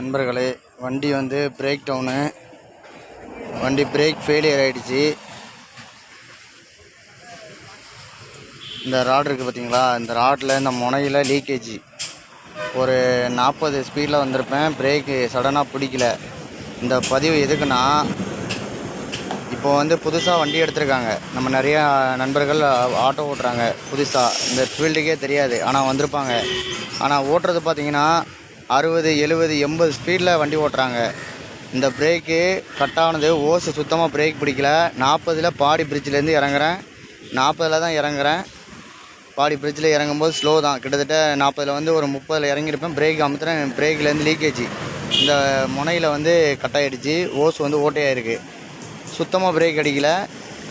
நண்பர்களே வண்டி வந்து பிரேக் டவுனு வண்டி பிரேக் ஃபெயிலியர் ஆகிடுச்சு இந்த ராட் இருக்குது பார்த்தீங்களா இந்த ராட்டில் இந்த முனையில் லீக்கேஜ் ஒரு நாற்பது ஸ்பீடில் வந்திருப்பேன். பிரேக்கு சடனாக பிடிக்கல. இந்த பதிவு எதுக்குன்னா இப்போ வந்து புதுசாக வண்டி எடுத்திருக்காங்க. நம்ம நிறையா நண்பர்கள் ஆட்டோ ஓட்டுறாங்க. புதுசாக இந்த ஃபீல்டுக்கே தெரியாது. ஆனால் வந்திருப்பாங்க. ஆனால் ஓட்டுறது பார்த்தீங்கன்னா அறுபது எழுபது எண்பது ஸ்பீடில் வண்டி ஓட்டுறாங்க. இந்த பிரேக்கு கட் ஆனது ஓசு சுத்தமாக பிரேக் பிடிக்கல. நாற்பதில் பாடி பிரிட்ஜிலேருந்து இறங்குறேன். நாற்பதில் தான் இறங்குறேன். பாடி பிரிட்ஜில் இறங்கும்போது ஸ்லோ தான். கிட்டத்தட்ட நாற்பதில் வந்து ஒரு முப்பதில் இறங்கியிருப்பேன். பிரேக் அமுத்துறேன். பிரேக்லேருந்து லீக்கேஜ். இந்த முனையில் வந்து கட் ஆகிடுச்சு ஓஸ் வந்து ஓட்டையாயிருக்கு. சுத்தமாக பிரேக் அடிக்கல.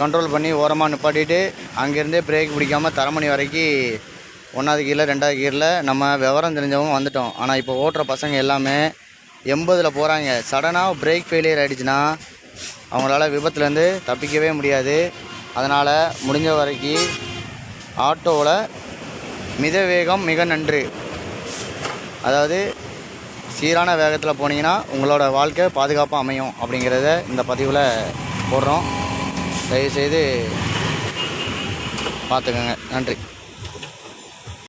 கண்ட்ரோல் பண்ணி ஓரமாக நிப்பாட்டிட்டு அங்கேருந்தே பிரேக் பிடிக்காம தரமணி வரைக்கும் ஒன்றாவது கீரில் ரெண்டாவது கீரில் நம்ம விவரம் தெரிஞ்சவங்க வந்துட்டோம். ஆனால் இப்போ ஓட்டுற பசங்க எல்லாமே எண்பதில் போகிறாங்க சடனாக பிரேக் ஃபெயிலியர் ஆகிடுச்சுன்னா அவங்களால விபத்துலேருந்து தப்பிக்கவே முடியாது. அதனால் முடிஞ்ச வரைக்கும் ஆட்டோவில் மித வேகம் மிக நன்று. அதாவது சீரான வேகத்தில் போனீங்கன்னா உங்களோட வாழ்க்கை பாதுகாப்பாக அமையும் அப்படிங்கிறத இந்த பதிவில் போடுறோம். தயவுசெய்து பார்த்துக்கோங்க. நன்றி.